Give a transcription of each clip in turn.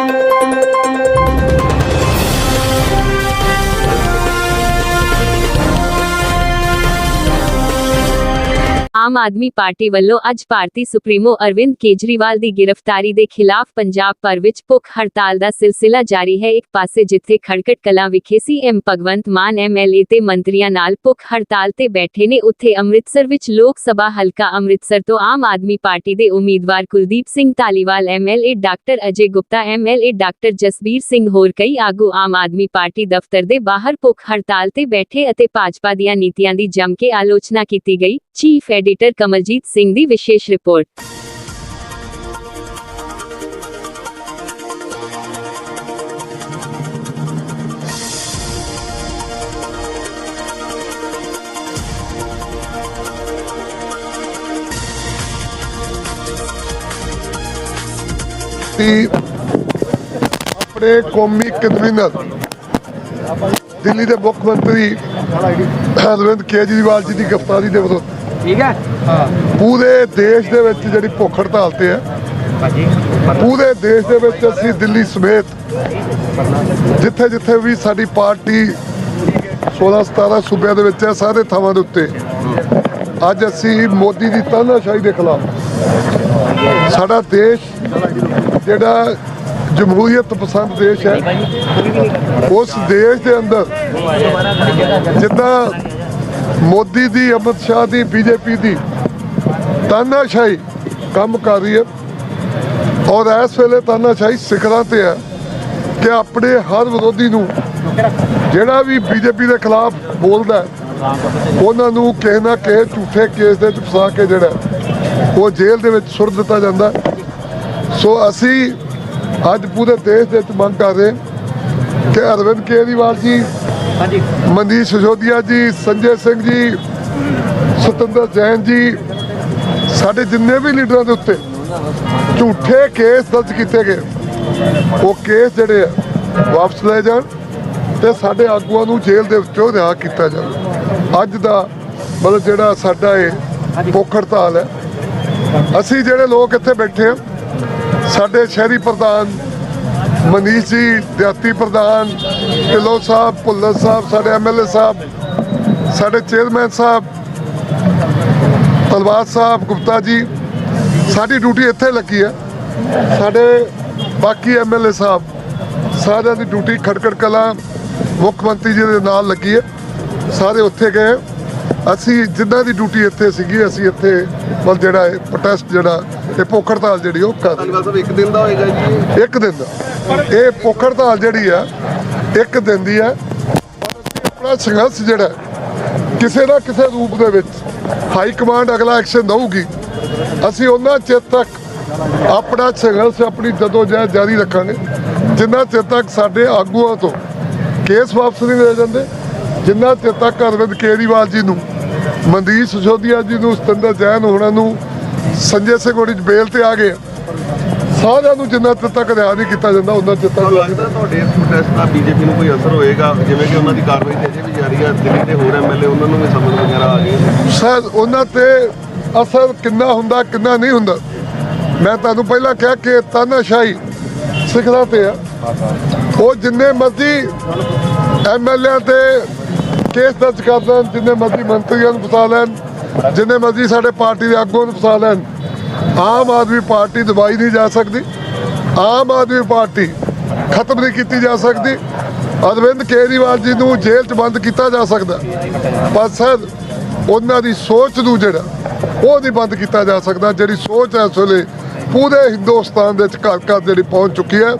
Thank you. Aam Aadmi party ਵੱਲੋਂ ਅੱਜ ਭਾਰਤੀ ਸੁਪਰੀਮੋ ਅਰਵਿੰਦ ਕੇਜਰੀਵਾਲ ਦੀ ਗ੍ਰਿਫਤਾਰੀ ਦੇ ਖਿਲਾਫ ਪੰਜਾਬ ਭਰ ਵਿੱਚ ਭੁੱਖ ਹੜਤਾਲ ਦਾ ਸਿਲਸਿਲਾ ਜਾਰੀ ਹੈ। ਇੱਕ ਪਾਸੇ ਜਿੱਥੇ ਖੜਕਟ ਕਲਾਂ ਵਿਖੇ ਸੀਐਮ ਭਗਵੰਤ ਮਾਨ ਐਮਐਲਏ ਤੇ ਮੰਤਰੀਆਂ ਨਾਲ ਭੁੱਖ ਹੜਤਾਲ ਤੇ ਬੈਠੇ ਨੇ, ਉੱਥੇ ਅੰਮ੍ਰਿਤਸਰ ਵਿੱਚ ਲੋਕ ਸਭਾ ਹਲਕਾ ਅੰਮ੍ਰਿਤਸਰ ਤੋਂ ਆਮ ਆਦਮੀ ਪਾਰਟੀ ਦੇ ਉਮੀਦਵਾਰ Kuldeep Singh Dhaliwal MLA doctor Ajay Gupta MLA doctor Jasbir Singh ਹੋਰ ਕਈ ਆਗੂ ਆਮ ਆਦਮੀ ਪਾਰਟੀ ਦਫ਼ਤਰ ਦੇ ਬਾਹਰ ਭੁੱਖ ਹੜਤਾਲ ਤੇ ਬੈਠੇ ਅਤੇ ਭਾਜਪਾ ਦੀਆਂ ਨੀਤੀਆਂ ਦੀ ਜੰਮ ਕੇ ਆਲੋਚਨਾ ਕੀਤੀ ਗਈ। ਚੀਫ ਐਡੀਟਰ ਕਮਲਜੀਤ ਸਿੰਘ ਦੀ ਵਿਸ਼ੇਸ਼ ਰਿਪੋਰਟ ਦੀ ਆਪਣੇ ਕੌਮੀ ਕਨਵੀਨਰ ਦਿੱਲੀ ਦੇ ਮੁੱਖ ਮੰਤਰੀ ਅਰਵਿੰਦ ਕੇਜਰੀਵਾਲ ਜੀ ਦੀ ਗ੍ਰਿਫਤਾਰੀ ਦੇ ਵਿਰੁੱਧ ਠੀਕ ਹੈ? ਪੂਰੇ ਦੇਸ਼ ਦੇ ਵਿੱਚ ਜਿਹੜੀ ਭੁੱਖ ਹੜਤਾਲ ਤੇ ਹੈ ਪੂਰੇ ਦੇਸ਼ ਦੇ ਵਿੱਚ ਅਸੀਂ ਦਿੱਲੀ ਸਮੇਤ ਜਿੱਥੇ ਜਿੱਥੇ ਵੀ ਸਾਡੀ ਪਾਰਟੀ 16 17 ਸੂਬਿਆਂ ਦੇ ਵਿੱਚ ਹੈ ਸਾਰੇ ਥਾਵਾਂ ਦੇ ਉੱਤੇ ਅੱਜ ਅਸੀਂ ਮੋਦੀ ਦੀ ਤਾਨਾਸ਼ਾਹੀ ਦੇ ਖਿਲਾਫ ਸਾਡਾ ਦੇਸ਼ ਜਿਹੜਾ ਜਮਹੂਰੀਅਤ ਪਸੰਦ ਦੇਸ਼ ਹੈ ਉਸ ਦੇਸ਼ ਦੇ ਅੰਦਰ ਜਿੱਦਾਂ ਮੋਦੀ ਦੀ, ਅਮਿਤ ਸ਼ਾਹ ਦੀ, ਬੀਜੇਪੀ ਦੀ ਤਾਨਾਸ਼ਾਹੀ ਕੰਮ ਕਰ ਰਹੀ ਹੈ। ਔਰ ਇਸ ਵੇਲੇ ਤਾਨਾਸ਼ਾਹੀ ਸਿਖਰਾਂ ਤੇ ਹੈ ਕਿ ਆਪਣੇ ਹਰ ਵਿਰੋਧੀ ਨੂੰ ਜਿਹੜਾ ਵੀ ਬੀਜੇਪੀ ਦੇ ਖਿਲਾਫ ਬੋਲਦਾ ਉਹਨਾਂ ਨੂੰ ਕਿਸੇ ਨਾ ਕਿਸੇ ਝੂਠੇ ਕੇਸ ਦੇ ਵਿੱਚ ਫਸਾ ਕੇ ਜਿਹੜਾ ਉਹ ਜੇਲ੍ਹ ਦੇ ਵਿੱਚ ਸੁੱਟ ਦਿੱਤਾ ਜਾਂਦਾ ਸੋ ਅਸੀਂ ਅੱਜ ਪੂਰੇ ਦੇਸ਼ ਦੇ ਵਿੱਚ ਮੰਗ ਕਰ ਰਹੇ ਕਿ ਅਰਵਿੰਦ ਕੇਜਰੀਵਾਲ ਜੀ ਹਾਂਜੀ। ਸਿਸੋਦੀਆ ਜੀ ਸੰਜੇ ਸਿੰਘ ਜੀ ਸਤਿੰਦਰ ਜੈਨ ਜੀ ਸਾਡੇ ਜਿੰਨੇ ਵੀ ਲੀਡਰਾਂ ਦੇ ਉੱਤੇ ਝੂਠੇ ਕੇਸ ਦਰਜ ਕੀਤੇ ਗਏ ਉਹ ਕੇਸ ਜਿਹੜੇ ਵਾਪਸ ਲਏ ਜਾਣ ਤੇ ਸਾਡੇ ਆਗੂਆਂ ਨੂੰ ਜੇਲ੍ਹ ਦੇ ਵਿੱਚੋਂ ਰਿਹਾ ਕੀਤਾ ਜਾਵੇ। ਅੱਜ ਦਾ ਮਤਲਬ ਜਿਹੜਾ ਸਾਡਾ ਇਹ ਭੁੱਖ ਹੜਤਾਲ ਹੈ। ਅਸੀਂ ਜਿਹੜੇ ਲੋਕ ਇੱਥੇ ਬੈਠੇ ਆ ਸਾਡੇ ਸ਼ਹਿਰੀ ਪ੍ਰਧਾਨ ਮਨੀਸ਼ ਜੀ ਦਿਹਾਤੀ ਪ੍ਰਧਾਨ ਢਿੱਲੋਂ ਸਾਹਿਬ ਭੁੱਲਰ ਸਾਹਿਬ ਸਾਡੇ ਐਮਐਲਏ ਸਾਹਿਬ ਸਾਡੇ ਚੇਅਰਮੈਨ ਸਾਹਿਬ ਤਲਵਾਰ ਸਾਹਿਬ ਗੁਪਤਾ ਜੀ ਸਾਡੀ ਡਿਊਟੀ ਇੱਥੇ ਲੱਗੀ ਹੈ। ਸਾਡੇ ਬਾਕੀ ਐਮਐਲਏ ਸਾਹਿਬ ਸਾਰਿਆਂ ਦੀ ਡਿਊਟੀ ਖੜਕੜ ਕਲਾਂ ਮੁੱਖ ਮੰਤਰੀ ਜੀ ਦੇ ਨਾਲ ਲੱਗੀ ਹੈ। ਸਾਰੇ ਉੱਥੇ ਗਏ। ਅਸੀਂ ਜਿੱਦਾਂ ਦੀ ਡਿਊਟੀ ਇੱਥੇ ਸੀਗੀ ਅਸੀਂ ਇੱਥੇ ਮਤਲਬ ਜਿਹੜਾ ਇਹ ਪ੍ਰੋਟੈਸਟ ਜਿਹੜਾ ਇਹ ਭੁੱਖ ਹੜਤਾਲ ਜਿਹੜੀ ਉਹ ਕਰ ਰਹੇ ਧੰਨਵਾਦ ਸਾਹਿਬ ਇੱਕ ਦਿਨ ਦਾ ਹੋਏਗਾ ਜੀ। ਇੱਕ ਦਿਨ ਦਾ। ਇਹ ਭੁੱਖ ਹੜਤਾਲ ਜਿਹੜੀ ਆ, ਇੱਕ ਦਿਨ ਦੀ ਹੈ ਆਪਣਾ ਸੰਘਰਸ਼ ਜਿਹੜਾ, ਕਿਸੇ ਨਾ ਕਿਸੇ ਰੂਪ ਦੇ ਵਿੱਚ ਹਾਈ ਕਮਾਂਡ ਅਗਲਾ ਐਕਸ਼ਨ ਦਊਗੀ। ਅਸੀਂ ਉਹਨਾਂ ਚਿਰ ਤੱਕ ਆਪਣਾ ਸੰਘਰਸ਼ ਆਪਣੀ ਜਦੋਜਹਿਦ ਜਾਰੀ ਰੱਖਾਂਗੇ, ਜਿੰਨਾ ਚਿਰ ਤੱਕ ਸਾਡੇ ਆਗੂਆਂ ਤੋਂ ਕੇਸ ਵਾਪਸ ਨਹੀਂ ਲੈ ਜਾਂਦੇ, ਜਿੰਨਾ ਚਿਰ ਤੱਕ ਅਰਵਿੰਦ ਕੇਜਰੀਵਾਲ ਜੀ ਨੂੰ ਮਨਦੀਪ ਸਿਸੋਦੀਆ ਜੀ ਨੂੰ, ਸਤਿੰਦਰ ਜੈਨ ਹੋਣਾ ਨੂੰ, ਸੰਜੇ ਸਿੰਘ ਹੋਣੀ ਬੇਲ ਤੇ ਆ ਗਏ ਸਾਰਿਆਂ ਨੂੰ ਜਿੰਨਾ ਚਿਰ ਤੱਕ ਰਿहा ਨਹੀਂ ਕੀਤਾ ਜਾਂਦਾ ਉਹਨਾਂ ਚਿਰ ਤੱਕ ਲੱਗਦਾ ਤੁਹਾਡੇ ਪ੍ਰੋਟੈਸਟ ਦਾ ਬੀਜੇਪੀ ਨੂੰ ਕੋਈ ਅਸਰ ਹੋਏਗਾ? ਜਿਵੇਂ ਕਿ ਉਹਨਾਂ ਦੀ ਕਾਰਵਾਈ ਤੇ ਅਜੇ ਵੀ ਜਾਰੀ ਹੈ ਦਿੱਲੀ ਦੇ ਹੋਰ ਐਮਐਲਏ ਉਹਨਾਂ ਨੂੰ ਵੀ ਸਮਝ ਵਗੈਰਾ ਆ ਗਈ ਸ਼ਾਇਦ ਉਹਨਾਂ ਤੇ ਅਸਰ ਕਿੰਨਾ ਹੁੰਦਾ ਕਿੰਨਾ ਨਹੀਂ ਹੁੰਦਾ? ਮੈਂ ਤੁਹਾਨੂੰ ਪਹਿਲਾਂ ਕਿਹਾ ਕਿ ਤਾਨਾਸ਼ਾਹੀ ਸਿੱਖਦਾ ਤੇ ਆ। ਉਹ ਜਿੰਨੇ ਮਰਜ਼ੀ ਐਮਐਲਏ ਤੇ ਕੇਸ ਦਰਜ ਕਰ ਲੈਣ ਜਿੰਨੇ ਮਰਜ਼ੀ ਮੰਤਰੀਆਂ ਨੂੰ ਫਸਾ ਲੈਣ ਜਿੰਨੇ ਮਰਜ਼ੀ ਸਾਡੇ ਪਾਰਟੀ ਦੇ ਆਗੂਆਂ ਨੂੰ ਫਸਾ ਲੈਣ ਆਮ ਆਦਮੀ ਪਾਰਟੀ ਦਬਾਈ ਨਹੀਂ ਜਾ ਸਕਦੀ। ਆਮ ਆਦਮੀ ਪਾਰਟੀ ਖਤਮ ਨਹੀਂ ਕੀਤੀ ਜਾ ਸਕਦੀ। ਅਰਵਿੰਦ ਕੇਜਰੀਵਾਲ ਜੀ ਨੂੰ ਜੇਲ੍ਹ 'ਚ ਬੰਦ ਕੀਤਾ ਜਾ ਸਕਦਾ। ਪਰ ਸਰ, ਉਹਨਾਂ ਦੀ ਸੋਚ ਨੂੰ ਜਿਹੜਾ ਉਹ ਨਹੀਂ ਬੰਦ ਕੀਤਾ ਜਾ ਸਕਦਾ। ਜਿਹੜੀ ਸੋਚ ਹੈ ਇਸ ਵੇਲੇ ਪੂਰੇ ਹਿੰਦੁਸਤਾਨ ਦੇ ਘਰ ਘਰ ਜਿਹੜੀ ਪਹੁੰਚ ਚੁੱਕੀ ਹੈ।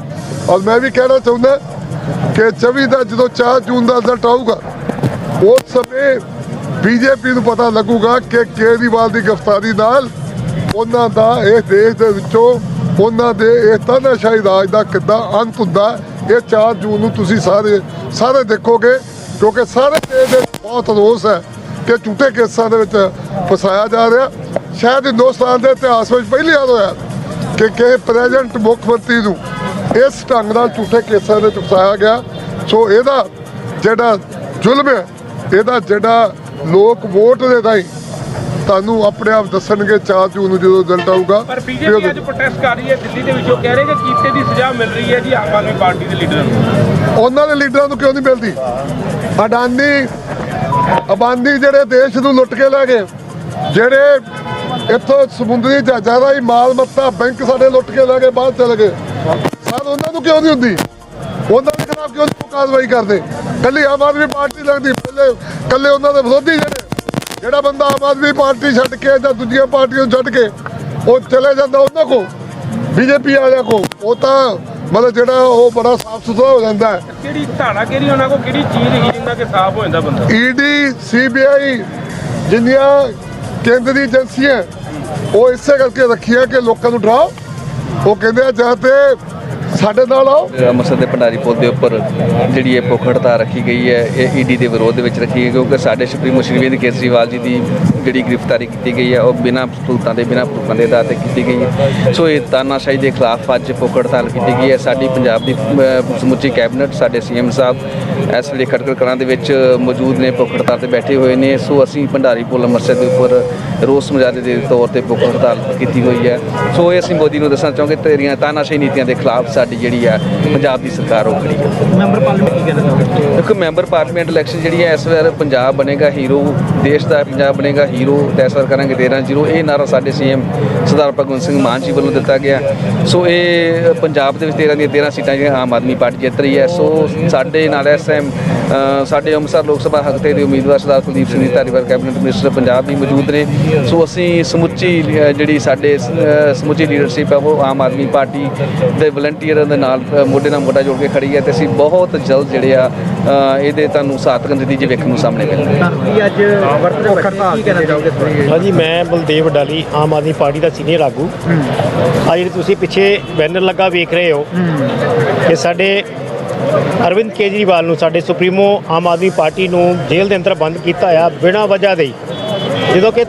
ਔਰ ਮੈਂ ਵੀ ਕਹਿਣਾ ਚਾਹੁੰਦਾ ਕਿ 24 ਦਾ ਜਦੋਂ 4 ਜੂਨ ਦਾ ਰਿਜ਼ਲਟ ਆਊਗਾ, ਉਸ ਸਮੇਂ ਬੀਜੇਪੀ ਨੂੰ ਪਤਾ ਲੱਗੂਗਾ ਕਿ ਕੇਜਰੀਵਾਲ ਦੀ ਗ੍ਰਿਫਤਾਰੀ ਨਾਲ ਉਹਨਾਂ ਦਾ ਇਸ ਦੇਸ਼ ਦੇ ਵਿੱਚੋਂ ਉਹਨਾਂ ਦੇ ਇਹ ਤਾਨਾਸ਼ਾਹੀ ਰਾਜ ਦਾ ਕਿੱਦਾਂ ਅੰਤ ਹੁੰਦਾ, ਇਹ 4 ਜੂਨ ਨੂੰ ਤੁਸੀਂ ਸਾਰੇ ਸਾਰੇ ਦੇਖੋਗੇ, ਕਿਉਂਕਿ ਸਾਰੇ ਦੇਸ਼ ਦੇ ਬਹੁਤ ਰੋਸ ਹੈ ਕਿ ਝੂਠੇ ਕੇਸਾਂ ਦੇ ਵਿੱਚ ਫਸਾਇਆ ਜਾ ਰਿਹਾ। ਸ਼ਾਇਦ ਹਿੰਦੁਸਤਾਨ ਦੇ ਇਤਿਹਾਸ ਵਿੱਚ ਪਹਿਲੀ ਵਾਰ ਹੋਇਆ ਕਿ ਕਿਸੇ ਪ੍ਰੈਜ਼ੀਡੈਂਟ ਮੁੱਖ ਮੰਤਰੀ ਨੂੰ ਇਸ ਢੰਗ ਨਾਲ ਝੂਠੇ ਕੇਸਾਂ ਦੇ ਵਿੱਚ ਫਸਾਇਆ ਗਿਆ। ਸੋ ਇਹਦਾ ਜਿਹੜਾ ਜ਼ੁਲਮ ਹੈ, ਇਹਦਾ ਜਿਹੜਾ ਲੋਕ ਵੋਟ ਦੇ ਰਾਹੀਂ ਤੁਹਾਨੂੰ ਆਪਣੇ ਆਪ ਦੱਸਣਗੇ ਚਾਰ ਜੂਨ ਨੂੰ ਜਦੋਂ ਰਿਜ਼ਲਟ ਆਊਗਾ। ਪਰ ਬੀਜੇਪੀ ਅੱਜ ਪ੍ਰੋਟੈਸਟ ਕਰ ਰਹੀ ਹੈ ਦਿੱਲੀ ਦੇ ਵਿੱਚੋਂ ਕਹਿ ਰਹੇ ਕਿ ਕੀਤੇ ਦੀ ਸਜ਼ਾ ਮਿਲ ਰਹੀ ਹੈ ਜੀ ਆਮ ਆਦਮੀ ਪਾਰਟੀ ਦੇ ਲੀਡਰਾਂ ਨੂੰ। ਉਹਨਾਂ ਦੇ ਲੀਡਰਾਂ ਨੂੰ ਕਿਉਂ ਨਹੀਂ ਮਿਲਦੀ? ਅਡਾਨੀ ਅਬਾਨੀ ਜਿਹੜੇ ਦੇਸ਼ ਨੂੰ ਲੁੱਟ ਕੇ ਲੈ ਗਏ ਜਿਹੜੇ ਇੱਥੋਂ ਸਮੁੰਦਰੀ ਜਹਾਜ਼ਾਂ ਦਾ ਹੀ ਮਾਲ ਮੱਤਾ ਬੈਂਕ ਸਾਡੇ ਲੁੱਟ ਕੇ ਲੈ ਗਏ ਬਾਹਰ ਚਲੇ ਗਏ। ਸਰ ਉਹਨਾਂ ਨੂੰ ਕਿਉਂ ਨਹੀਂ ਹੁੰਦੀ? ਉਹਨਾਂ ਦੇ ਖਿਲਾਫ ਕਿਉਂ ਕਾਰਵਾਈ ਕਰਦੇ? ਕੱਲੀ ਆਮ ਆਦਮੀ ਪਾਰਟੀ ਲੱਗਦੀ ਪਹਿਲੇ ਕੱਲੇ ਉਹਨਾਂ ਦੇ ਵਿਰੋਧੀ ਜਿਹੜੇ ਜਿਹੜਾ ਬੰਦਾ ਆਮ ਆਦਮੀ ਪਾਰਟੀ ਛੱਡ ਕੇ ਜਾਂ ਦੂਜੀਆਂ ਪਾਰਟੀਆਂ ਨੂੰ ਛੱਡ ਕੇ ਉਹ ਚਲੇ ਜਾਂਦਾ ਉਹਨਾਂ ਕੋ ਬੀਜੇਪੀ ਵਾਲਿਆਂ ਕੋ ਉਹ ਤਾਂ ਮਤਲਬ ਜਿਹੜਾ ਉਹ ਬੜਾ ਸਾਫ਼ ਸੁਥਰਾ ਹੋ ਜਾਂਦਾ ਹੈ। ਕਿਹੜੀ ਧਾੜਾ ਕਿਹੜੀ ਉਹਨਾਂ ਕੋਲ ਕਿਹੜੀ ਚੀਜ਼ ਹੈਗੀ ਜਿੰਨਾ ਕਿ ਸਾਫ਼ ਹੋ ਜਾਂਦਾ ਬੰਦਾ? ਈਡੀ ਸੀਬੀਆਈ ਜਿੰਨੀਆਂ ਕੇਂਦਰੀ ਏਜੰਸੀਆਂ ਉਹ ਇਸੇ ਕਰਕੇ ਰੱਖੀਆਂ ਕਿ ਲੋਕਾਂ ਨੂੰ ਡਰਾਓ। ਉਹ ਕਹਿੰਦੇ ਆ ਜਾਂ ਤੇ ਸਾਡੇ ਨਾਲ ਆਓ। ਅੰਮ੍ਰਿਤਸਰ ਦੇ ਭੰਡਾਰੀ ਪੁਲ ਦੇ ਉੱਪਰ ਜਿਹੜੀ ਇਹ ਭੁੱਖ ਹੜਤਾਲ ਰੱਖੀ ਗਈ ਹੈ, ਇਹ ਈਡੀ ਦੇ ਵਿਰੋਧ ਦੇ ਵਿੱਚ ਰੱਖੀ ਗਈ ਕਿਉਂਕਿ ਸਾਡੇ ਸੁਪਰੀਮੋ ਸ਼੍ਰੀ ਅਰਵਿੰਦ ਕੇਜਰੀਵਾਲ ਜੀ ਦੀ ਜਿਹੜੀ ਗ੍ਰਿਫਤਾਰੀ ਕੀਤੀ ਗਈ ਹੈ, ਉਹ ਬਿਨਾਂ ਸਹੂਲਤਾਂ ਦੇ, ਬਿਨਾਂ ਪ੍ਰੂਫਾਂ ਦੇ ਆਧਾਰ ਤੇ ਕੀਤੀ ਗਈ ਹੈ। ਸੋ ਇਹ ਤਾਨਾਸ਼ਾਹੀ ਦੇ ਖਿਲਾਫ ਅੱਜ ਭੁੱਖ ਹੜਤਾਲ ਕੀਤੀ ਗਈ ਹੈ। ਸਾਡੀ ਪੰਜਾਬ ਦੀ ਸਮੁੱਚੀ ਕੈਬਨਿਟ, ਸਾਡੇ ਸੀਐਮ ਸਾਹਿਬ ਇਸ ਵੇਲੇ ਖਟਕੜ ਕਲਾਂ ਦੇ ਵਿੱਚ ਮੌਜੂਦ ਨੇ, ਭੁੱਖ ਹੜਤਾਲ ਤੇ ਬੈਠੇ ਹੋਏ ਨੇ। ਸੋ ਅਸੀਂ ਭੰਡਾਰੀ ਪੁਲ ਅੰਮ੍ਰਿਤਸਰ ਦੇ ਉੱਪਰ ਰੋਸ ਮੁਜ਼ਾਹਰੇ ਦੇ ਤੌਰ ਤੇ ਭੁੱਖ ਹੜਤਾਲ ਕੀਤੀ ਹੋਈ ਹੈ। ਸੋ ਇਹ ਅਸੀਂ ਮੋਦੀ ਨੂੰ ਦੱਸਣਾ ਚਾਹੁੰਗੇ, ਤੇਰੀਆਂ ਤਾਨਾਸ਼ਾਹੀ ਨੀਤੀਆਂ ਦੇ ਖਿਲਾਫ ਸਾਡੀ ਜਿਹੜੀ ਹੈ ਪੰਜਾਬ ਦੀ ਸਰਕਾਰ ਉਹ ਖੜੀ ਹੈ ਮੈਂਬਰ ਪਾਰਲੀਮੈਂਟ ਕੀ ਕਹਿਣਾ ਚਾਹੋਗੇ? ਦੇਖੋ ਮੈਂਬਰ ਪਾਰਲੀਮੈਂਟ ਇਲੈਕਸ਼ਨ ਜਿਹੜੀ ਹੈ ਇਸ ਵਾਰ ਪੰਜਾਬ ਬਣੇਗਾ ਹੀਰੋ ਦੇਸ਼ ਦਾ ਪੰਜਾਬ ਬਣੇਗਾ ਹੀਰੋ ਤੇ ਇਸ ਵਾਰ ਕਰਾਂਗੇ 13 ਜ਼ੀਰੋ। ਇਹ ਨਾਰਾ ਸਾਡੇ ਸੀਐਮ ਸਰਦਾਰ ਭਗਵੰਤ ਸਿੰਘ ਮਾਨ ਜੀ ਵੱਲੋਂ ਦਿੱਤਾ ਗਿਆ। ਸੋ ਇਹ ਪੰਜਾਬ ਦੇ ਵਿੱਚ 13 ਦੀਆਂ 13 ਸੀਟਾਂ ਜਿਹੜੀਆਂ ਆਮ ਆਦਮੀ ਪਾਰਟੀ ਜਿੱਤ ਰਹੀ ਹੈ। ਸੋ ਸਾਡੇ ਨਾਲ ਇਸ ਟਾਈਮ ਸਾਡੇ ਅੰਮ੍ਰਿਤਸਰ ਲੋਕ ਸਭਾ ਹਲਕੇ ਦੇ ਉਮੀਦਵਾਰ ਸਰਦਾਰ ਕੁਲਦੀਪ ਸਿੰਘ ਜੀ ਧਾਰੀਵਾਲ ਕੈਬਨਿਟ ਮਿਨਿਸਟਰ ਪੰਜਾਬ ਵੀ ਮੌਜੂਦ ਨੇ। ਸੋ ਅਸੀਂ ਸਮੁੱਚੀ ਜਿਹੜੀ ਸਾਡੇ ਸਮੁੱਚੀ ਲੀਡਰਸ਼ਿਪ ਹੈ ਉਹ ਆਮ ਆਦਮੀ ਪਾਰਟੀ ਦੇ ਵਲੰਟੀਅਰਾਂ ਦੇ ਨਾਲ ਮੋਢੇ ਨਾਲ ਮੋਢਾ ਜੋੜ ਕੇ ਖੜੀ ਹੈ ਤੇ ਅਸੀਂ ਬਹੁਤ ਜਲਦ ਜਿਹੜੇ ਆ ਇਹਦੇ ਤੁਹਾਨੂੰ ਸਾਤਕ ਨਤੀਜੇ ਵੇਖਣ ਨੂੰ ਸਾਹਮਣੇ ਮਿਲਣਗੇ ਅੱਜ ਵਰਤ ਦੇ ਬੈਠੇ ਕੀ ਕਹਿਣਾ ਚਾਹੋਗੇ ਇਸ ਬਾਰੇ ਹਾਂਜੀ ਮੈਂ ਬਲਦੇਵ ਡਾਲੀ ਆਮ ਆਦਮੀ ਪਾਰਟੀ ਦਾ ਸੀਨੀਅਰ ਆਗੂ। ਆ ਜਿਹੜੀ ਤੁਸੀਂ ਪਿੱਛੇ ਬੈਨਰ ਲੱਗਾ ਵੇਖ ਰਹੇ ਹੋ ਕਿ ਸਾਡੇ ਅਰਵਿੰਦ ਕੇਜਰੀਵਾਲ ਨੂੰ ਸਾਡੇ ਸੁਪਰੀਮੋ ਆਮ ਆਦਮੀ ਪਾਰਟੀ ਨੂੰ ਜੇਲ੍ਹ ਦੇ ਅੰਦਰ ਬੰਦ ਕੀਤਾ ਆ ਬਿਨਾਂ ਵਜ੍ਹਾ ਦੇ। ਜਦੋਂ ਕਿ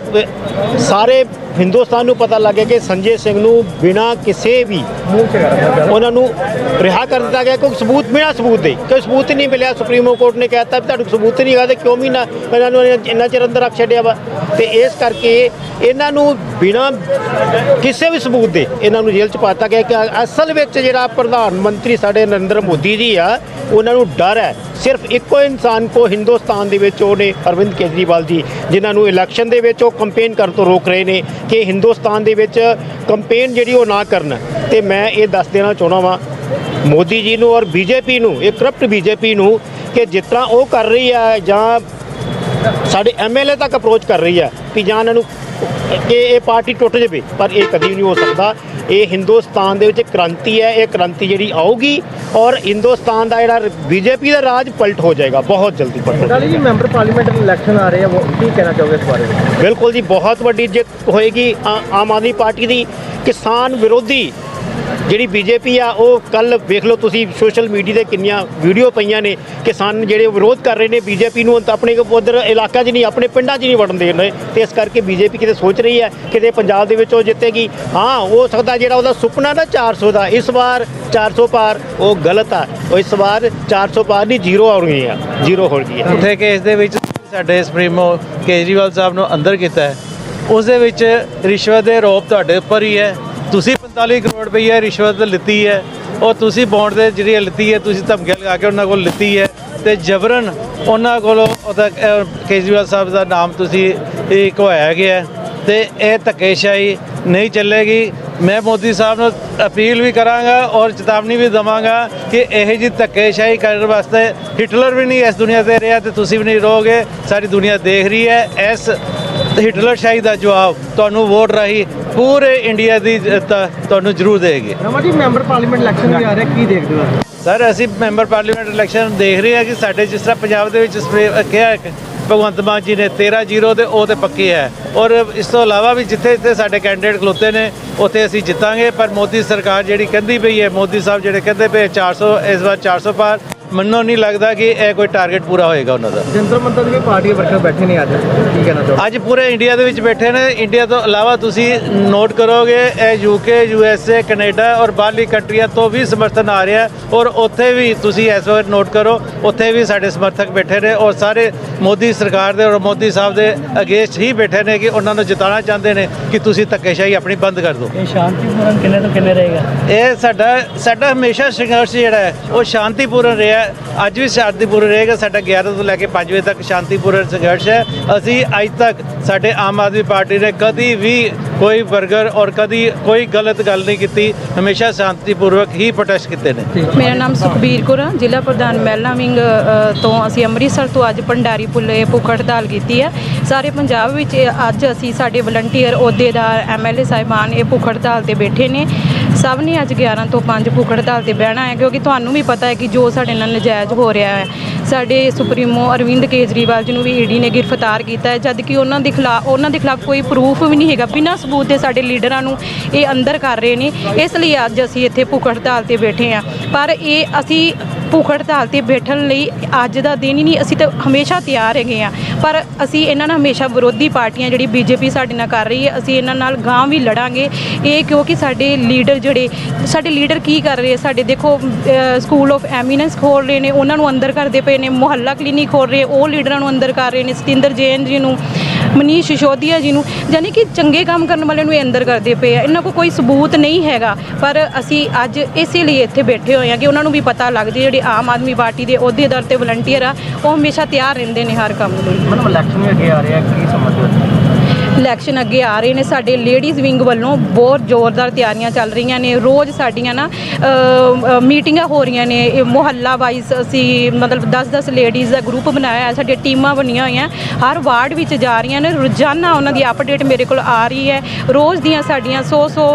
ਸਾਰੇ ਹਿੰਦੁਸਤਾਨ ਨੂੰ ਪਤਾ ਲੱਗ ਕਿ ਸੰਜੇ ਸਿੰਘ ਨੂੰ ਬਿਨਾਂ ਕਿਸੇ ਵੀ ਉਹਨਾਂ ਨੂੰ ਰਿਹਾ ਕਰ ਦਿੱਤਾ ਗਿਆ ਕੋਈ ਸਬੂਤ, ਬਿਨਾਂ ਸਬੂਤ ਦੇ, ਕੋਈ ਸਬੂਤ ਹੀ ਨਹੀਂ ਮਿਲਿਆ। ਸੁਪਰੀਮੋ ਕੋਰਟ ਨੇ ਕਹਿਤਾ ਵੀ ਤੁਹਾਡੇ ਸਬੂਤ ਹੀ ਨਹੀਂ ਹੈਗਾ ਤੇ ਕਿਉਂ ਵੀ ਨਾ ਇਹਨਾਂ ਨੂੰ ਇੰਨਾ ਚਿਰ ਅੰਦਰ ਰੱਖ ਛੱਡਿਆ ਵਾ। ਤੇ ਇਸ ਕਰਕੇ ਇਹਨਾਂ ਨੂੰ ਬਿਨਾਂ ਕਿਸੇ ਵੀ ਸਬੂਤ ਦੇ ਇਹਨਾਂ ਨੂੰ ਜੇਲ੍ਹ ਚ ਪਾਤਾ ਗਿਆ ਕਿ ਅਸਲ ਵਿੱਚ ਜਿਹੜਾ ਪ੍ਰਧਾਨ ਮੰਤਰੀ ਸਾਡੇ ਨਰਿੰਦਰ ਮੋਦੀ ਜੀ ਆ, ਉਹਨਾਂ ਨੂੰ ਡਰ ਹੈ। ਸਿਰਫ ਇੱਕੋ ਇਨਸਾਨ ਕੋ ਹਿੰਦੁਸਤਾਨ ਦੇ ਵਿੱਚ ਉਹਨੇ ਅਰਵਿੰਦ ਕੇਜਰੀਵਾਲ ਜੀ, ਜਿਨ੍ਹਾਂ ਨੂੰ ਇਲੈਕਸ਼ਨ ਦੇ ਵਿੱਚ ਉਹ ਕੰਪੇਨ ਕਰਨ ਤੋਂ ਰੋਕ ਰਹੇ ਨੇ ਕਿ ਹਿੰਦੁਸਤਾਨ ਦੇ ਵਿੱਚ ਕੰਪੇਨ ਜਿਹੜੀ ਉਹ ਨਾ ਕਰਨ। ਤੇ ਮੈਂ ਇਹ ਦੱਸ ਦੇਣਾ ਚਾਹੁੰਦਾ ਵਾਂ, ਮੋਦੀ ਜੀ ਨੂੰ ਔਰ ਬੀਜੇਪੀ ਨੂੰ, ਇਹ ਕਰਪਟ ਬੀਜੇਪੀ ਨੂੰ ਕਿ ਜਿਸ ਤਰ੍ਹਾਂ ਉਹ ਕਰ ਰਹੀ ਹੈ ਜਾਂ ਸਾਡੇ ਐਮਐਲਏ ਤੱਕ ਅਪਰੋਚ ਕਰ ਰਹੀ ਹੈ ਕਿ ਜਾਂ ਇਹਨਾਂ ਨੂੰ ਕਿ ਇਹ ਪਾਰਟੀ ਟੁੱਟ ਜਾਵੇ ਪਰ ਇਹ ਕਦੀ ਨਹੀਂ ਹੋ ਸਕਦਾ। ਇਹ ਹਿੰਦੁਸਤਾਨ ਦੇ ਵਿੱਚ ਕ੍ਰਾਂਤੀ ਹੈ ਇਹ ਕ੍ਰਾਂਤੀ ਜਿਹੜੀ ਆਊਗੀ ਔਰ ਹਿੰਦੁਸਤਾਨ ਦਾ ਜਿਹੜਾ ਬੀਜੇਪੀ ਦਾ ਰਾਜ ਪਲਟ ਹੋ ਜਾਏਗਾ ਬਹੁਤ ਜਲਦੀ ਪਲਟ ਹੋ ਜੀ ਮੈਂਬਰ ਪਾਰਲੀਮੈਂਟ ਇਲੈਕਸ਼ਨ ਆ ਰਹੇ ਆ ਉਹ ਕੀ ਕਹਿਣਾ ਚਾਹੋਗੇ ਇਸ ਬਾਰੇ? ਬਿਲਕੁਲ ਜੀ ਬਹੁਤ ਵੱਡੀ ਜਿੱਤ ਹੋਏਗੀ ਆਮ ਆਦਮੀ ਪਾਰਟੀ ਦੀ। ਕਿਸਾਨ ਵਿਰੋਧੀ ਜਿਹੜੀ ਬੀਜੇਪੀ ਆ, ਉਹ ਕੱਲ ਵੇਖ ਲਓ ਤੁਸੀਂ ਸੋਸ਼ਲ ਮੀਡੀਆ ਤੇ ਕਿੰਨੀਆਂ ਵੀਡੀਓ ਪਈਆਂ ਨੇ। ਕਿਸਾਨ ਜਿਹੜੇ ਵਿਰੋਧ ਕਰ ਰਹੇ ਨੇ ਬੀਜੇਪੀ ਨੂੰ ਆਪਣੇ ਉਧਰ ਇਲਾਕਾ 'ਚ ਨਹੀਂ, ਆਪਣੇ ਪਿੰਡਾਂ 'ਚ ਨਹੀਂ ਵੜਨ ਦੇ ਰਹੇ। ਤੇ ਇਸ ਕਰਕੇ ਬੀਜੇਪੀ ਕਿਤੇ ਸੋਚ ਰਹੀ ਹੈ ਕਿਤੇ ਪੰਜਾਬ ਦੇ ਵਿੱਚ ਉਹ ਜਿੱਤੇਗੀ ਹਾਂ, ਹੋ ਸਕਦਾ ਜਿਹੜਾ ਉਹਦਾ ਸੁਪਨਾ ਨਾ 400 ਦਾ, ਇਸ ਵਾਰ 400 ਪਾਰ, ਉਹ ਗਲਤ ਆ। ਉਹ ਇਸ ਵਾਰ 400 ਪਾਰ ਨਹੀਂ, ਜ਼ੀਰੋ ਹੋ ਗਈ ਆ, ਜ਼ੀਰੋ ਹੋ ਗਈ ਹੈ ਉੱਥੇ ਕੇਸ ਦੇ ਵਿੱਚ ਸਾਡੇ ਸੁਪਰੀਮੋ ਕੇਜਰੀਵਾਲ ਸਾਹਿਬ ਨੂੰ ਅੰਦਰ ਕੀਤਾ ਹੈ। ਉਸ ਦੇ ਵਿੱਚ ਰਿਸ਼ਵਤ ਦੇ ਆਰੋਪ ਤੁਹਾਡੇ ਉੱਪਰ ਹੀ ਹੈ। ਤੁਸੀਂ 45 ਕਰੋੜ ਰੁਪਈਆ ਰਿਸ਼ਵਤ ਲਿੱਤੀ ਹੈ। ਉਹ ਤੁਸੀਂ ਬੌਂਡ ਦੇ ਜਿਹੜੀ ਲਿੱਤੀ ਹੈ, ਤੁਸੀਂ ਧਮਕੀਆਂ ਲਗਾ ਕੇ ਉਹਨਾਂ ਕੋਲ ਲਿੱਤੀ ਹੈ। ਤੇ ਜਬਰਨ, ਉਹਨਾਂ ਕੋਲੋਂ ਉਹਦਾ ਕੇਜਰੀਵਾਲ ਸਾਹਿਬ ਦਾ ਨਾਮ ਤੁਸੀਂ ਇਹ ਘਵਾਇਆ ਗਿਆ ਹੈ। ਤੇ ਇਹ ਧੱਕੇਸ਼ਾਹੀ ਨਹੀਂ ਚੱਲੇਗੀ। ਮੈਂ ਮੋਦੀ ਸਾਹਿਬ ਨੂੰ ਅਪੀਲ ਵੀ ਕਰਾਂਗਾ ਔਰ ਚੇਤਾਵਨੀ ਵੀ ਦਵਾਂਗਾ ਕਿ ਇਹ ਜੀ ਧੱਕੇਸ਼ਾਹੀ ਕਰਨ ਵਾਸਤੇ ਹਿਟਲਰ ਵੀ ਨਹੀਂ ਇਸ ਦੁਨੀਆ ਤੇ ਰਿਹਾ ਤੇ ਤੁਸੀਂ ਵੀ ਨਹੀਂ ਰਹੋਗੇ। ਸਾਰੀ ਦੁਨੀਆ ਦੇਖ ਰਹੀ ਹੈ। ਇਸ ਹਿਟਲਰ ਸ਼ਾਹੀ ਦਾ ਜਵਾਬ ਤੁਹਾਨੂੰ ਵੋਟ ਰਾਹੀਂ ਪੂਰੇ ਇੰਡੀਆ ਦੀ ਤੁਹਾਨੂੰ ਜ਼ਰੂਰ ਦੇਗੀ ਰਮਾ ਜੀ ਮੈਂਬਰ ਪਾਰਲੀਮੈਂਟ ਇਲੈਕਸ਼ਨ ਵੀ ਆ ਰਿਹਾ ਕੀ ਦੇਖਦੇ ਹੋ ਸਰ ਅਸੀਂ ਮੈਂਬਰ ਪਾਰਲੀਮੈਂਟ ਇਲੈਕਸ਼ਨ ਦੇਖ ਰਹੇ ਹਾਂ ਕਿ ਸਾਡੇ ਜਿਸ ਤਰ੍ਹਾਂ ਪੰਜਾਬ ਦੇ ਵਿੱਚ ਸਪਰੇ- ਕਿਹਾ ਭਗਵੰਤ ਮਾਨ ਜੀ ਨੇ 13 ਜ਼ੀਰੋ ਤੇ ਉਹ ਤੇ ਪੱਕੀ ਹੈ। ਔਰ ਇਸ ਤੋਂ ਇਲਾਵਾ ਵੀ ਜਿੱਥੇ ਜਿੱਥੇ ਸਾਡੇ ਕੈਂਡੀਡੇਟ ਖਲੋਤੇ ਨੇ ਉੱਥੇ ਅਸੀਂ ਜਿੱਤਾਂਗੇ ਪਰ ਮੋਦੀ ਸਰਕਾਰ ਜਿਹੜੀ ਕਹਿੰਦੀ ਪਈ ਹੈ ਮੋਦੀ ਸਾਹਿਬ ਜਿਹੜੇ ਕਹਿੰਦੇ ਪਏ 400 ਇਸ ਵਾਰ 400 ਪਾਰ ਮੈਨੂੰ ਨਹੀਂ ਲੱਗਦਾ ਕਿ ਇਹ ਕੋਈ ਟਾਰਗੇਟ ਪੂਰਾ ਹੋਏਗਾ ਉਹਨਾਂ ਦਾ। ਜੰਤਰ ਮੰਤਰ ਦੇ ਵੀ ਪਾਰਟੀ ਵਰਕਰ ਬੈਠੇ ਨੇ ਅੱਜ। ਕੀ ਕਹਿਣਾ ਚਾਹੋਗੇ? ਅੱਜ ਪੂਰੇ ਇੰਡੀਆ ਦੇ ਵਿੱਚ ਬੈਠੇ ਨੇ। ਇੰਡੀਆ ਤੋਂ ਇਲਾਵਾ ਤੁਸੀਂ ਨੋਟ ਕਰੋਗੇ ਇਹ ਯੂਕੇ ਯੂਐਸਏ ਕੈਨੇਡਾ ਔਰ ਬਾਹਰਲੀ ਕੰਟਰੀਆਂ ਤੋਂ ਵੀ ਸਮਰਥਨ ਆ ਰਿਹਾ ਹੈ ਔਰ ਉੱਥੇ ਵੀ ਤੁਸੀਂ ਇਸ ਵਾਰ ਨੋਟ ਕਰੋ ਉੱਥੇ ਵੀ ਸਾਡੇ ਸਮਰਥਕ ਬੈਠੇ ਨੇ ਔਰ ਸਾਰੇ ਮੋਦੀ ਸਰਕਾਰ ਦੇ ਔਰ ਮੋਦੀ ਸਾਹਿਬ ਦੇ ਅਗੇਂਸਟ ਹੀ ਬੈਠੇ ਨੇ ਕਿ ਉਹਨਾਂ ਨੂੰ ਜਿਤਾਉਣਾ ਚਾਹੁੰਦੇ ਨੇ ਕਿ ਤੁਸੀਂ ਧੱਕੇਸ਼ਾਹੀ ਆਪਣੀ ਬੰਦ ਕਰ ਦਿਓ। ਇਹ ਸ਼ਾਂਤੀਪੂਰਨ ਕਿੰਨੇ ਤੋਂ ਕਿੰਨੇ ਰਹੇਗਾ? ਇਹ ਸਾਡਾ ਸਾਡਾ ਹਮੇਸ਼ਾ ਸੰਘਰਸ਼ ਜਿਹੜਾ ਹੈ ਉਹ ਸ਼ਾਂਤੀਪੂਰਨ ਰਿਹਾ। ਅੱਜ ਵੀ ਸ਼ਾਂਤੀਪੂਰਨ ਰਹੇਗਾ, ਸਾਡਾ 11 ਤੋਂ ਲੈ ਕੇ 5 ਵਜੇ ਤੱਕ ਸ਼ਾਂਤੀਪੂਰਨ ਸੰਘਰਸ਼ ਹੈ। ਅਸੀਂ ਅੱਜ ਤੱਕ ਸਾਡੇ ਆਮ ਆਦਮੀ ਪਾਰਟੀ ਨੇ ਕਦੀ ਵੀ ਕੋਈ ਬਰਗਰ ਔਰ ਕਦੀ ਕੋਈ ਗਲਤ ਗੱਲ ਨਹੀਂ ਕੀਤੀ, ਹਮੇਸ਼ਾ ਸ਼ਾਂਤੀਪੂਰਵਕ ਹੀ ਪ੍ਰੋਟੈਸਟ ਕੀਤੇ ਨੇ। ਮੇਰਾ ਨਾਮ ਸੁਖਬੀਰ ਕੌਰ ਆ, ਜ਼ਿਲ੍ਹਾ ਪ੍ਰਧਾਨ ਮਹਿਲਾ ਵਿੰਗ ਤੋਂ ਅਸੀਂ ਅੰਮ੍ਰਿਤਸਰ ਤੋਂ ਅੱਜ ਭੰਡਾਰੀ ਪੁੱਲੇ ਭੁੱਖ ਹੜਤਾਲ ਕੀਤੀ ਹੈ। ਸਾਰੇ ਪੰਜਾਬ ਵਿੱਚ ਅੱਜ ਅਸੀਂ ਸਾਡੇ ਵਲੰਟੀਅਰ ਅਹੁਦੇਦਾਰ ਐਮਐਲਏ ਸਾਹਿਬਾਨ ਇਹ ਭੁੱਖ ਹੜਤਾਲ ਤੇ ਬੈਠੇ ਨੇ। ਸਭ ਨੇ ਅੱਜ 11 ਤੋਂ 5 ਭੁੱਖ ਹੜਤਾਲ ਤੇ ਬਹਿਣਾ ਹੈ, ਕਿਉਂਕਿ ਤੁਹਾਨੂੰ ਵੀ ਪਤਾ ਹੈ ਕਿ ਜੋ ਸਾਡੇ ਨਾਲ ਨਜਾਇਜ਼ ਹੋ ਰਿਹਾ ਹੈ, ਸਾਡੇ ਸੁਪਰੀਮੋ ਅਰਵਿੰਦ ਕੇਜਰੀਵਾਲ ਜੀ ਨੂੰ ਵੀ ਈਡੀ ਨੇ ਗ੍ਰਿਫਤਾਰ ਕੀਤਾ ਹੈ, ਜਦ ਕਿ ਉਹਨਾਂ ਦੇ ਖਿਲਾਫ ਉਹਨਾਂ ਦੇ ਖਿਲਾਫ ਕੋਈ ਪ੍ਰੂਫ ਵੀ ਨਹੀਂ ਹੈਗਾ, ਬਿਨਾਂ ਸਬੂਤ ਦੇ ਸਾਡੇ ਲੀਡਰਾਂ ਨੂੰ ਇਹ ਅੰਦਰ ਕਰ ਰਹੇ ਨੇ, ਇਸ ਲਈ ਅੱਜ ਅਸੀਂ ਇੱਥੇ ਭੁੱਖ ਹੜਤਾਲ ਤੇ ਬੈਠੇ ਹਾਂ, ਪਰ ਇਹ ਅਸੀਂ ਭੁੱਖ ਹੜਤਾਲ ਤੇ ਬੈਠਣ ਲਈ ਅੱਜ ਦਾ ਦਿਨ ਹੀ ਨਹੀਂ, ਅਸੀਂ ਤਾਂ ਹਮੇਸ਼ਾ ਤਿਆਰ ਹੈਗੇ ਆ ਪਰ ਅਸੀਂ ਇਹਨਾਂ ਨਾਲ ਹਮੇਸ਼ਾ ਵਿਰੋਧੀ ਪਾਰਟੀਆਂ ਜਿਹੜੀ ਬੀਜੇਪੀ ਸਾਡੇ ਨਾਲ ਕਰ ਰਹੀ ਹੈ, ਅਸੀਂ ਇਹਨਾਂ ਨਾਲ ਗਾਂ ਵੀ ਲੜਾਂਗੇ। ਇਹ ਕਿਉਂਕਿ ਸਾਡੇ ਲੀਡਰ ਜਿਹੜੇ, ਸਾਡੇ ਲੀਡਰ ਕੀ ਕਰ ਰਹੇ ਸਾਡੇ ਦੇਖੋ ਸਕੂਲ ਆਫ ਐਮੀਨੈਂਸ ਖੋਲ ਰਹੇ ਨੇ, ਉਹਨਾਂ ਨੂੰ ਅੰਦਰ ਕਰਦੇ ਪਏ ਨੇ, ਮੁਹੱਲਾ ਕਲੀਨਿਕ ਖੋਲ ਰਹੇ, ਉਹ ਲੀਡਰਾਂ ਨੂੰ ਅੰਦਰ ਕਰ ਰਹੇ ਨੇ, ਸਤਿੰਦਰ ਜੈਨ ਜੀ ਨੂੰ। ਮਨੀਸ਼ ਸਿਸੋਦੀਆ ਜੀ ਨੂੰ, ਯਾਨੀ ਕਿ ਚੰਗੇ ਕੰਮ ਕਰਨ ਵਾਲਿਆਂ ਨੂੰ ਇਹ ਅੰਦਰ ਕਰਦੇ ਪਏ ਆ। ਇਹਨਾਂ ਕੋਲ ਕੋਈ ਸਬੂਤ ਨਹੀਂ ਹੈਗਾ, ਪਰ ਅਸੀਂ ਅੱਜ ਇਸੇ ਲਈ ਇੱਥੇ ਬੈਠੇ ਹੋਏ ਆ ਕਿ ਉਹਨਾਂ ਨੂੰ ਵੀ ਪਤਾ ਲੱਗ ਜੇ ਜਿਹੜੇ ਆਮ ਆਦਮੀ ਪਾਰਟੀ ਦੇ ਅਹੁਦੇਦਾਰ ਤੇ ਵਲੰਟੀਅਰ ਆ, ਉਹ ਹਮੇਸ਼ਾ ਤਿਆਰ ਰਹਿੰਦੇ ਨੇ ਹਰ ਕੰਮ ਲਈ ਮਤਲਬ ਇਲੈਕਸ਼ਨ ਵੀ ਅੱਗੇ ਆ ਰਿਹਾ ਕੀ ਇਲੈਕਸ਼ਨ ਅੱਗੇ ਆ ਰਹੇ ਨੇ। ਸਾਡੇ ਲੇਡੀਜ਼ ਵਿੰਗ ਵੱਲੋਂ ਬਹੁਤ ਜ਼ੋਰਦਾਰ ਤਿਆਰੀਆਂ ਚੱਲ ਰਹੀਆਂ ਨੇ। ਰੋਜ਼ ਸਾਡੀਆਂ ਨਾ ਮੀਟਿੰਗਾਂ ਹੋ ਰਹੀਆਂ ਨੇ। ਮੁਹੱਲਾ ਵਾਈਜ਼ ਅਸੀਂ ਮਤਲਬ 10-10 ਲੇਡੀਜ਼ ਦਾ ਗਰੁੱਪ ਬਣਾਇਆ ਹੈ। ਸਾਡੀਆਂ ਟੀਮਾਂ ਬਣੀਆਂ ਹੋਈਆਂ। ਹਰ ਵਾਰਡ ਵਿੱਚ ਜਾ ਰਹੀਆਂ ਨੇ। ਰੋਜ਼ਾਨਾ ਉਹਨਾਂ ਦੀ ਅਪਡੇਟ ਮੇਰੇ ਕੋਲ ਆ ਰਹੀ ਹੈ। ਰੋਜ਼ ਦੀਆਂ ਸਾਡੀਆਂ 100-100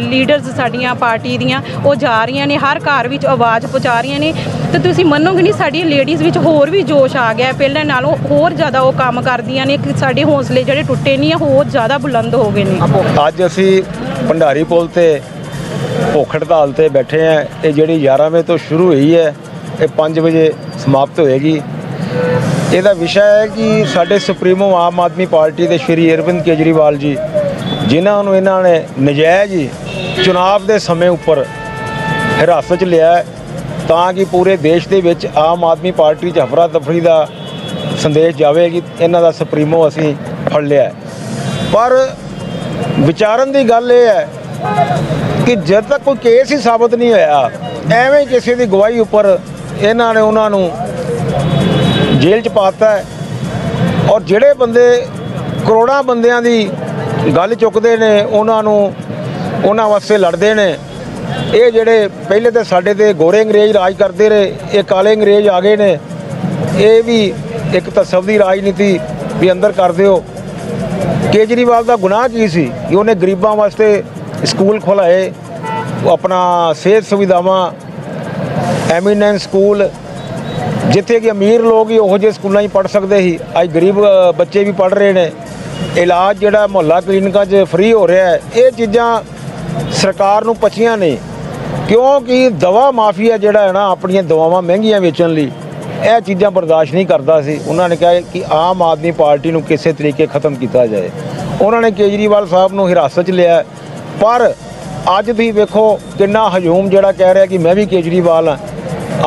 ਲੀਡਰਸ ਸਾਡੀਆਂ ਪਾਰਟੀ ਦੀਆਂ ਉਹ ਜਾ ਰਹੀਆਂ ਨੇ। ਹਰ ਘਰ ਵਿੱਚ ਆਵਾਜ਼ ਪਹੁੰਚਾ ਰਹੀਆਂ ਨੇ। ਤੇ ਤੁਸੀਂ ਮੰਨੋਗੇ ਨਹੀਂ ਸਾਡੀਆਂ ਲੇਡੀਜ਼ ਵਿੱਚ ਹੋਰ ਵੀ ਜੋਸ਼ ਆ ਗਿਆ ਪਹਿਲਾਂ ਨਾਲੋਂ ਹੋਰ ਜ਼ਿਆਦਾ ਉਹ ਕੰਮ ਕਰਦੀਆਂ ਨੇ ਕਿ ਸਾਡੇ ਹੌਸਲੇ ਜਿਹੜੇ ਟੁੱਟੇ ਨਹੀਂ ਆ, ਹੋਰ ਜ਼ਿਆਦਾ ਬੁਲੰਦ ਹੋ ਗਏ ਨੇ। ਅੱਜ ਅਸੀਂ ਭੰਡਾਰੀ ਪੁਲ ਤੇ, ਭੁੱਖ ਹੜਤਾਲ ਤੇ ਬੈਠੇ ਆ ਇਹ ਜਿਹੜੀ 11 ਵਜੇ ਤੋਂ ਸ਼ੁਰੂ ਹੋਈ ਹੈ, ਇਹ 5 ਵਜੇ ਸਮਾਪਤ ਹੋਏਗੀ। ਇਹਦਾ ਵਿਸ਼ਾ ਹੈ ਕਿ ਸਾਡੇ ਸੁਪਰੀਮੋ ਆਮ ਆਦਮੀ ਪਾਰਟੀ ਦੇ ਸ਼੍ਰੀ ਅਰਵਿੰਦ ਕੇਜਰੀਵਾਲ ਜੀ, ਜਿਨ੍ਹਾਂ ਨੂੰ ਇਹਨਾਂ ਨੇ ਨਜਾਇਜ਼ ਹੀ ਚੁਣਾਵ ਦੇ ਸਮੇਂ ਉੱਪਰ ਹਿਰਾਸਤ 'ਚ ਲਿਆ ਤਾਂ ਕਿ ਪੂਰੇ ਦੇਸ਼ ਦੇ ਵਿੱਚ ਆਮ ਆਦਮੀ ਪਾਰਟੀ 'ਚ ਹਫਰਾ ਤਫਰੀ ਦਾ ਸੰਦੇਸ਼ ਜਾਵੇ ਕਿ ਇਹਨਾਂ ਦਾ ਸੁਪਰੀਮੋ ਅਸੀਂ ਫੜ ਲਿਆ ਪਰ ਵਿਚਾਰਨ ਦੀ ਗੱਲ ਇਹ ਹੈ ਕਿ ਜਦ ਤੱਕ ਕੋਈ ਕੇਸ ਹੀ ਸਾਬਤ ਨਹੀਂ ਹੋਇਆ, ਐਵੇਂ ਕਿਸੇ ਦੀ ਗਵਾਹੀ ਉੱਪਰ ਇਹਨਾਂ ਨੇ ਉਹਨਾਂ ਨੂੰ ਜੇਲ੍ਹ 'ਚ ਪਾਤਾ ਹੈ। ਔਰ ਜਿਹੜੇ ਬੰਦੇ ਕਰੋੜਾਂ ਬੰਦਿਆਂ ਦੀ ਗੱਲ ਚੁੱਕਦੇ ਨੇ, ਉਹਨਾਂ ਨੂੰ ਉਹਨਾਂ ਵਾਸਤੇ ਲੜਦੇ ਨੇ ਇਹ ਜਿਹੜੇ ਪਹਿਲੇ ਤੇ ਸਾਡੇ ਤੇ ਗੋਰੇ ਅੰਗਰੇਜ਼ ਰਾਜ ਕਰਦੇ ਰਹੇ, ਇਹ ਕਾਲੇ ਅੰਗਰੇਜ਼ ਆ ਗਏ ਨੇ। ਇਹ ਵੀ ਇੱਕ ਤਸਵ ਦੀ ਰਾਜਨੀਤੀ ਵੀ ਅੰਦਰ ਕਰ ਦਿਓ। ਕੇਜਰੀਵਾਲ ਦਾ ਗੁਨਾਹ ਕੀ ਸੀ? ਕਿ ਉਹਨੇ ਗਰੀਬਾਂ ਵਾਸਤੇ ਸਕੂਲ ਖੁਲਾਏ ਉਹ ਆਪਣਾ ਸਿਹਤ ਸੁਵਿਧਾਵਾਂ ਐਮੀਨੈਂਸ ਸਕੂਲ ਜਿੱਥੇ ਕਿ ਅਮੀਰ ਲੋਕ ਹੀ ਉਹੋ ਜਿਹੇ ਸਕੂਲਾਂ 'ਚ ਪੜ੍ਹ ਸਕਦੇ ਸੀ। ਅੱਜ ਗਰੀਬ ਬੱਚੇ ਵੀ ਪੜ੍ਹ ਰਹੇ ਨੇ। ਇਲਾਜ ਜਿਹੜਾ ਮੁਹੱਲਾ ਕਲੀਨਿਕਾਂ 'ਚ ਫ੍ਰੀ ਹੋ ਰਿਹਾ ਹੈ। ਇਹ ਚੀਜ਼ਾਂ ਸਰਕਾਰ ਨੂੰ ਪਚੀਆਂ ਨੇ, ਕਿਉਂਕਿ ਦਵਾ ਮਾਫੀਆ ਜਿਹੜਾ ਹੈ ਨਾ, ਆਪਣੀਆਂ ਦਵਾਵਾਂ ਮਹਿੰਗੀਆਂ ਵੇਚਣ ਲਈ, ਇਹ ਚੀਜ਼ਾਂ ਬਰਦਾਸ਼ਤ ਨਹੀਂ ਕਰਦਾ ਸੀ। ਉਹਨਾਂ ਨੇ ਕਿਹਾ ਕਿ ਆਮ ਆਦਮੀ ਪਾਰਟੀ ਨੂੰ ਕਿਸੇ ਤਰੀਕੇ ਖਤਮ ਕੀਤਾ ਜਾਏ। ਉਹਨਾਂ ਨੇ ਕੇਜਰੀਵਾਲ ਸਾਹਿਬ ਨੂੰ ਹਿਰਾਸਤ 'ਚ ਲਿਆ। ਪਰ ਅੱਜ ਤੁਸੀਂ ਵੇਖੋ ਕਿੰਨਾ ਹਜੂਮ ਜਿਹੜਾ ਕਹਿ ਰਿਹਾ ਕਿ ਮੈਂ ਵੀ ਕੇਜਰੀਵਾਲ ਹਾਂ।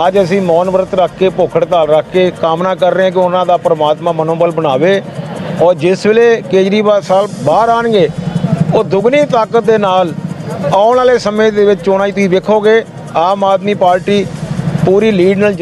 ਅੱਜ ਅਸੀਂ ਮੌਨ ਵਰਤ ਰੱਖ ਕੇ ਭੁੱਖ ਹੜਤਾਲ ਰੱਖ ਕੇ ਕਾਮਨਾ ਕਰ ਰਹੇ ਹਾਂ ਕਿ ਉਹਨਾਂ ਦਾ ਪਰਮਾਤਮਾ ਮਨੋਬਲ ਬਣਾਵੇ। ਔਰ ਜਿਸ ਵੇਲੇ ਕੇਜਰੀਵਾਲ ਸਾਹਿਬ ਬਾਹਰ ਆਣਗੇ ਉਹ ਦੁੱਗਣੀ ਤਾਕਤ ਦੇ ਨਾਲ ਆਉਣ ਵਾਲੇ ਸਮੇਂ ਦੇ ਵਿੱਚ ਚੋਣਾਂ 'ਚ ਤੁਸੀਂ ਵੇਖੋਗੇ, ਆਮ ਆਦਮੀ ਪਾਰਟੀ ਪੂਰੀ ਲੀਡ ਨਾਲ